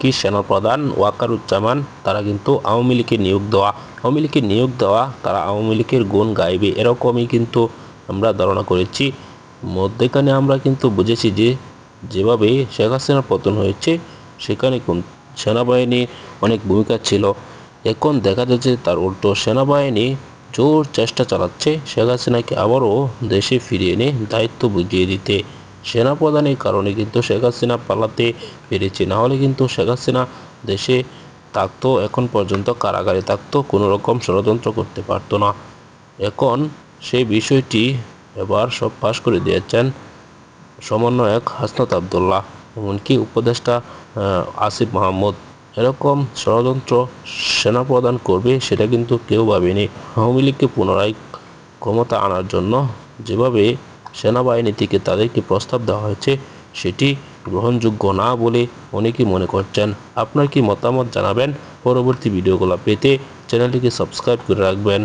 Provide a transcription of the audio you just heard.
কি সেনাপ্রধান ওয়াকারুজ্জামান? তারা কিন্তু আওয়ামী লীগের নিয়োগ দেওয়া। আওয়ামী লীগের নিয়োগ দেওয়া, তারা আওয়ামী লীগের গুণ গাইবে। এরকমই কিন্তু আমরা ধারণা করেছি। মধ্যেখানে আমরা কিন্তু বুঝেছি যে, যেভাবে শেখ হাসিনার পতন হয়েছে, সেখানে কোন- সেনাবাহিনী অনেক ভূমিকা ছিল। এখন দেখা যাচ্ছে তার উল্টো সেনাবাহিনী জোর চেষ্টা চালাচ্ছে শেখ হাসিনাকে আবারও দেশে ফিরিয়ে এনে দায়িত্ব বুঝিয়ে দিতে। সেনাপ্রধানের কারণে কিন্তু শেখ হাসিনা পালাতে পেরেছে। না হলে কিন্তু শেখ হাসিনা দেশে থাকতো, এখন পর্যন্ত কারাগারে থাকতো কোনো রকম ষড়যন্ত্র করতে পারতো না। এখন সেই বিষয়টি এবার সব ফাঁস করে দিয়েছেন সমন্বয়ক হাসনাত আবদুল্লাহ, এমনকি উপদেষ্টা আসিফ মাহমুদ। এরকম ষড়যন্ত্র সেনাপ্রদান করবে সেটা কিন্তু কেউ ভাবেনি। আওয়ামী লীগকে পুনরায় ক্ষমতা আনার জন্য যেভাবে সেনাবাহিনী থেকে তাদেরকে প্রস্তাব দেওয়া হয়েছে, সেটি গ্রহণযোগ্য না বলে অনেকেই মনে করছেন। আপনার কি মতামত জানাবেন? পরবর্তী ভিডিওগুলো পেতে চ্যানেলটিকে সাবস্ক্রাইব করে রাখবেন।